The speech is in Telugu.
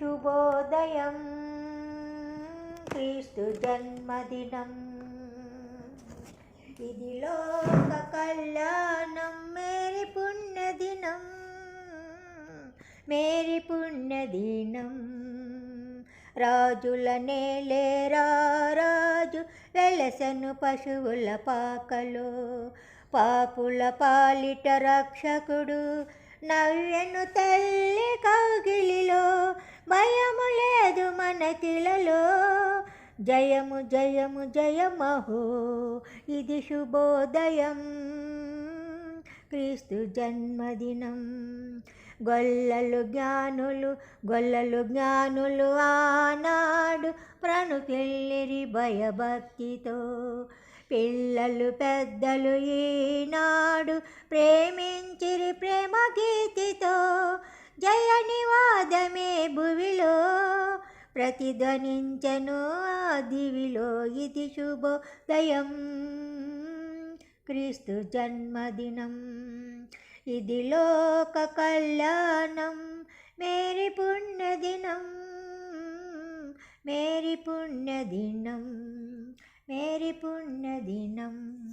శుభోదయం. క్రీస్తు జన్మదినం. ఇది లోక కళ్యాణం. మేరీ పుణ్యదినం. మేరీ పుణ్యదినం. రాజుల నేలేరా రాజు వెలసను పశువుల పాకలో. పాపుల పాలిట రక్షకుడు నవ్యను తల్లి భయము లేదు మనకిలలో జయము జయము జయమహో. ఇది శుభోదయం. క్రీస్తు జన్మదినం. గొల్లలు జ్ఞానులు గొల్లలు జ్ఞానులు ఆనాడు ప్రణుకెళ్ళిరి భయభక్తితో. పిల్లలు పెద్దలు ఈనాడు ప్రేమించిరి ప్రేమ గీతితో జయ నివాదమే ప్రతిధ్వనించను దివిలో ఇది శుభోదయం. క్రీస్తు జన్మదినం. ఇది లోక కళ్యాణం. మేరీ పుణ్యదినం. మేరీ పుణ్యదినం. మేరీ పుణ్యదినం.